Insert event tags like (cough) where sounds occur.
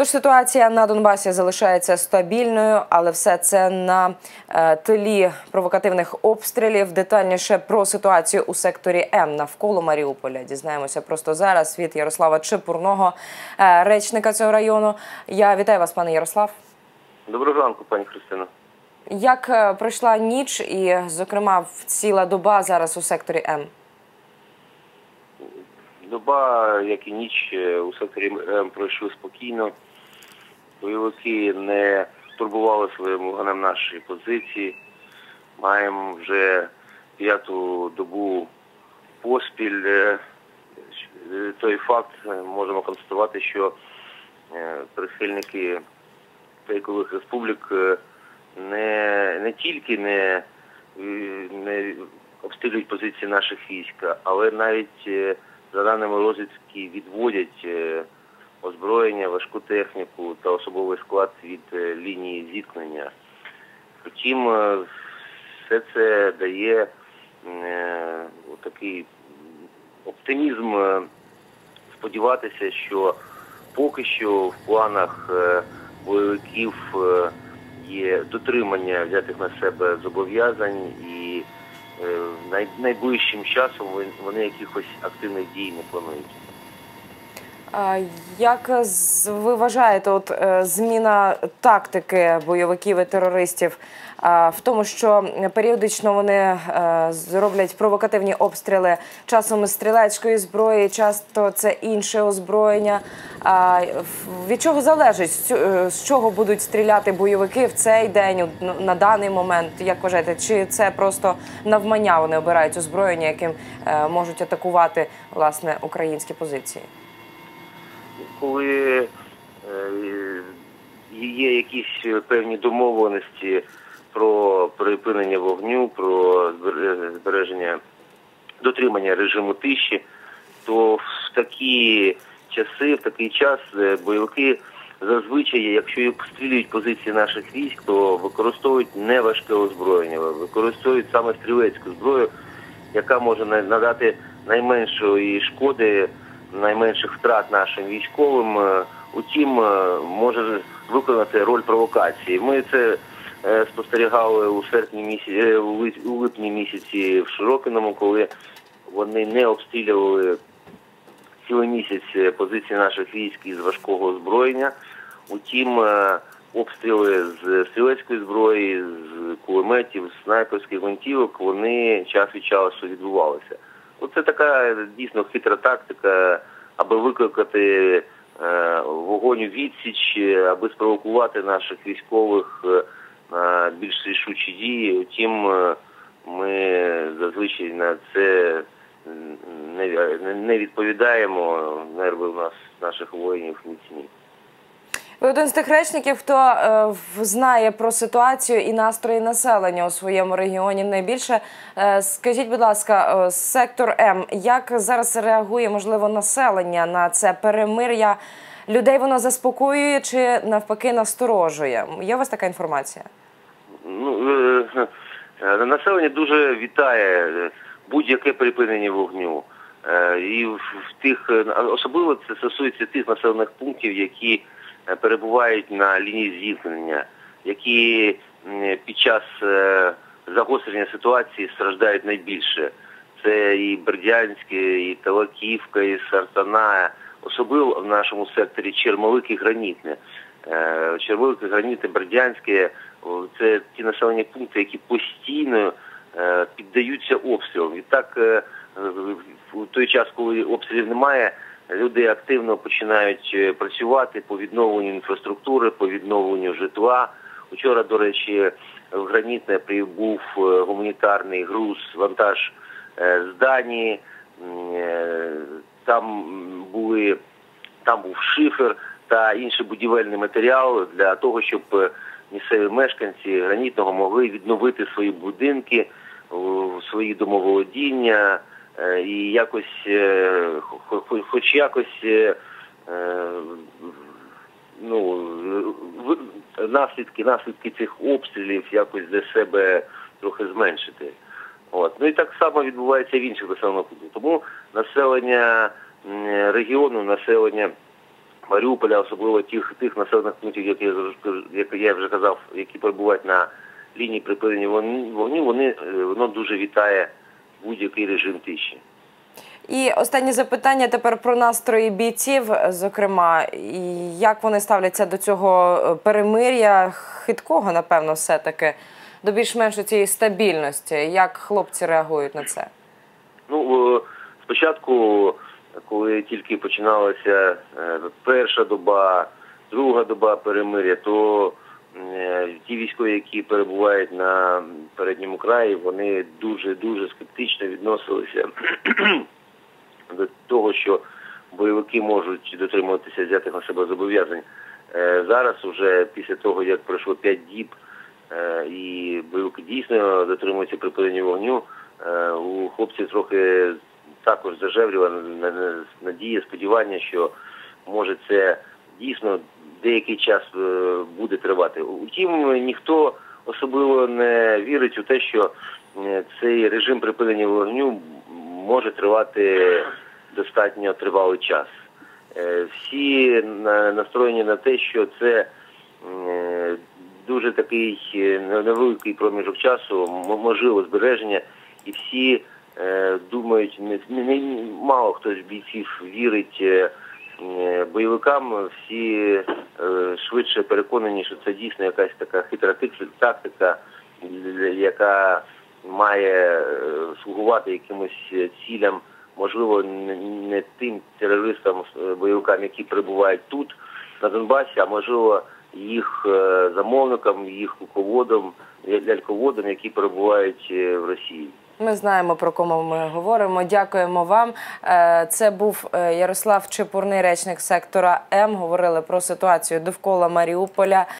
Тож ситуація на Донбасі залишається стабільною, але все це на е, тлі провокативних обстрілів. Детальніше про ситуацію у секторі М навколо Маріуполя дізнаємося просто зараз від Ярослава Чепурного, е, речника цього району. Я вітаю вас, пане Ярослав. Доброго ранку, пані Христина. Як е, пройшла ніч, і, зокрема, ціла доба зараз у секторі М? Доба, як і ніч, у секторі М пройшли спокійно. Бойовики не турбували своїм вогнем наші позиції. Маємо вже п'яту добу поспіль. Е, Той факт е, можемо констатувати, що е, прихильники фейкових республік не, не тільки не, не обстрілюють позиції наших військ, але навіть за даними розвідки відводять озброєння, важку техніку та особовий склад від е, лінії зіткнення. Втім, е, все це дає е, такий оптимізм сподіватися, що поки що в планах бойовиків є дотримання взятих на себе зобов'язань і найближчим часом вони якихось активних дій не планують. Як з- ви вважаєте, от е, зміна тактики бойовиків і терористів в тому, що періодично вони е, зроблять провокативні обстріли часом із стрілецької зброї, часто це інше озброєння. Від чого залежить з е, чого будуть стріляти бойовики в цей день на даний момент? Як вважаєте, чи це просто навмання вони обирають озброєння, яким е, можуть атакувати власне українські позиції? Коли е, є якісь певні домовленості про припинення вогню, про збере- збереження дотримання режиму тиші, то в такі часи, в такий час е, бойовики зазвичай, якщо і обстрілюють позиції наших військ, то використовують не важке озброєння, використовують саме стрілецьку зброю, яка може на- надати найменшої шкоди, найменших втрат нашим військовим. е, Утім, е, може виконати роль провокації. Ми це е, спостерігали у серпні місяці, у липні місяці в Широкиному, коли вони не обстрілювали цілий місяць позиції наших військ із важкого озброєння. Утім, обстріли з стрілецької зброї, з кулеметів, з снайперських гвинтівок, вони час від часу відбувалися. Оце така дійсно хитра тактика, аби викликати е, вогонь у відсіч, аби спровокувати наших військових е, на більш рішучі дії. Утім, е, ми зазвичай на це не відповідаємо. Нерви у нас наших воїнів міцні. Ви один з тих речників, хто е, знає про ситуацію і настрої населення у своєму регіоні найбільше. Е, скажіть, будь ласка, е, сектор М, як зараз реагує можливо населення на це перемир'я? Людей воно заспокоює чи навпаки насторожує? Є у вас така інформація? Ну, е, е, населення дуже вітає е, будь-яке припинення вогню. Е, І в тих е, особливо це стосується тих населених пунктів, які перебувають на лінії зіткнення, які під час е, загострення ситуації страждають найбільше. Це і Бердянське, і Талаківка, і Сартана, особливо в нашому секторі Чермовик і Гранітне. Е, Червовик, Гранітне, Бердянське це ті населені пункти, які постійно е, піддаються обстрілам. І так е, в той час, коли обстрілів немає, люди активно починають е, працювати по відновленню інфраструктури, по відновленню житла. Вчора, до речі, в Гранітне прибув е, гуманітарний груз, вантаж е, з Данії. Там були там був шифер та інший будівельний матеріал для того, щоб місцеві мешканці гранітного могли відновити свої будинки, свої домоволодіння і якось, е, хо- хо- хоч якось е, е, ну, наслідки, наслідки цих обстрілів якось для себе трохи зменшити. От. Ну і так само відбувається в інших населених пунктах. Тому населення регіону, населення Маріуполя, особливо тих тих населених пунктів, як я як я вже казав, які перебувають на лінії припинення вогню, вони е, воно дуже вітає будь-який режим тиші. І останнє запитання тепер про настрої бійців, зокрема, і як вони ставляться до цього е, перемир'я, хиткого, напевно, все-таки, до більш-менш цієї стабільності. Як хлопці реагують на це? Ну, е, спочатку, коли тільки починалася е, перша доба, друга доба перемиря, то ті військові, які перебувають на передньому краї, вони дуже дуже скептично відносилися (clears throat) до того, що бойовики можуть дотримуватися взятих на себе зобов'язань. Е, Зараз, уже після того, як пройшло 5 діб, е, і бойовики дійсно дотримуються припинення вогню, е, у хлопців трохи також зажевріла на- на- надія, сподівання, що може це дійсно деякий час е, буде тривати. Утім, ніхто особливо не вірить у те, що е, цей режим припинення вогню може тривати достатньо тривалий час. Е, Всі настроєні на те, що це дуже такий невеликий проміжок часу, можливо збереження, і всі думають, мало хто з бійців вірить бойовикам, всі е, швидше переконані, що це дійсно якась така хитра тактика, яка має е, слугувати якимось е, цілям, можливо, не, тим терористам, е, бойовикам, які перебувають тут, на Донбасі, а можливо їх е, замовникам, їх ляльководам, які перебувають е, в Росії. Ми знаємо про кому ми говоримо. Дякуємо вам. Е, Це був е, Ярослав Чепурний, речник сектора М. Говорили про ситуацію довкола Маріуполя.